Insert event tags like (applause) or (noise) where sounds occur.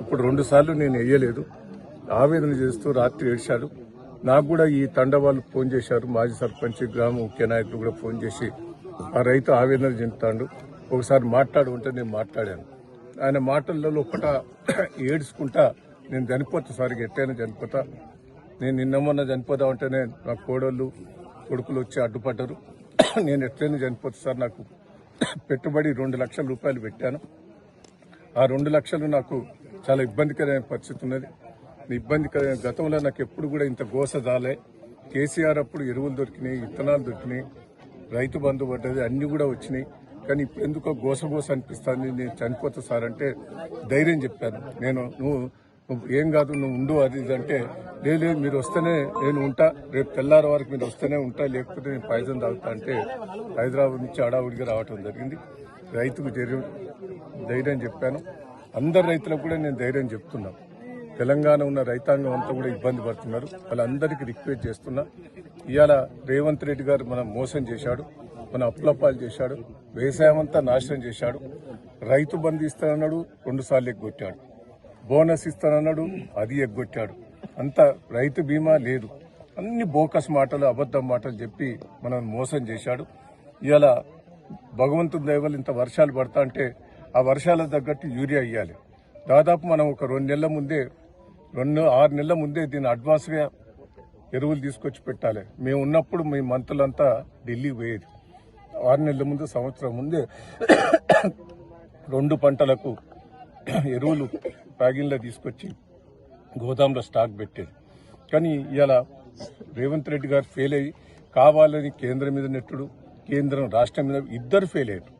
ఇప్పుడు రెండు సార్లు నేను వేయలేదు. ఆవేదన చేస్తూ రాత్రి ఏడ్చాడు నాకు కూడా ఈ తండ వాళ్ళు ఫోన్ చేశారు. మాజీ సర్పంచ్ గ్రామ ముఖ్య నాయకులు కూడా ఫోన్ చేసి ఆ రైతు ఆవేదన చెందుతాడు. ఒకసారి మాట్లాడు ఉంటే నేను మాట్లాడాను. ఆయన మాటల్లో ఒకట (clears throat) ఏడ్చుకుంటా నేను చనిపోతా సార్ ఎట్టైనా చనిపోతా. నేను నిన్న మొన్న చనిపోతా ఉంటేనే నా కోడళ్ళు కొడుకులు వచ్చి అడ్డుపడ్డారు. (clears throat) నేను ఎట్లయినా చనిపోతా సార్ నాకు (clears throat) పెట్టుబడి రెండు లక్షల రూపాయలు పెట్టాను. ఆ రెండు లక్షలు నాకు చాలా ఇబ్బందికరమైన పరిస్థితి ఉన్నది. ఇబ్బందికరమైన గతంలో నాకు ఎప్పుడు కూడా ఇంత గోస దాలే కేసీఆర్ అప్పుడు ఎరువులు దొరికినాయి విత్తనాలు దొరికినాయి రైతు బంధు పడ్డది అన్ని కూడా వచ్చినాయి. కానీ ఇప్పుడు ఎందుకో గోస గోస అనిపిస్తుంది. నేను చనిపోతా సార్ అంటే ధైర్యం చెప్పాను. నేను నువ్వు ఏం కాదు నువ్వు ఉండు అది అంటే లేదు లేదు మీరు వస్తేనే నేను ఉంటా. రేపు తెల్లారి వరకు మీరు వస్తేనే ఉంటా. లేకపోతే నేను పాయిజన్ తాగుతా అంటే హైదరాబాద్ నుంచి అడావుడిగా రావటం జరిగింది. రైతుకు ధైర్యం ధైర్యం చెప్పాను. అందరు రైతులకు కూడా నేను ధైర్యం చెప్తున్నా. తెలంగాణ ఉన్న రైతాంగం అంతా కూడా ఇబ్బంది పడుతున్నారు. వాళ్ళందరికీ రిక్వెస్ట్ చేస్తున్నా. ఇవాళ రేవంత్ రెడ్డి గారు మనం మోసం చేశాడు. మన అప్పులప్పాలు చేశాడు. వ్యవసాయం అంతా నాశనం చేశాడు. రైతు బంధు ఇస్తానన్నాడు రెండుసార్లు ఎగ్గొట్టాడు. బోనస్ ఇస్తానన్నాడు అది ఎగ్గొట్టాడు. అంత రైతు బీమా లేదు. అన్ని బోకస్ మాటలు అబద్ధం మాటలు చెప్పి మనం మోసం చేశాడు. ఇవాళ భగవంతుని దయవల్ల ఇంత వర్షాలు పడతా అంటే ఆ వర్షాలకు తగ్గట్టు యూరియా ఇవ్వాలి దాదాపు మనం ఒక రెండు నెలల ముందే రెండు ఆరు నెలల ముందే దీన్ని అడ్వాన్స్గా ఎరువులు తీసుకొచ్చి పెట్టాలి. మేము ఉన్నప్పుడు మీ మంత్రులంతా ఢిల్లీ పోయేది. ఆరు నెలల ముందు సంవత్సరం ముందే రెండు పంటలకు ఎరువులు ప్యాగిన్లో తీసుకొచ్చి గోదాంలో స్టాక్ పెట్టేది. కానీ ఇలా రేవంత్ రెడ్డి గారు ఫెయిల్ అయ్యి కావాలని కేంద్రం మీద నెట్టుడు కేంద్రం రాష్ట్రం మీద ఇద్దరు ఫెయిల్ అయ్యారు.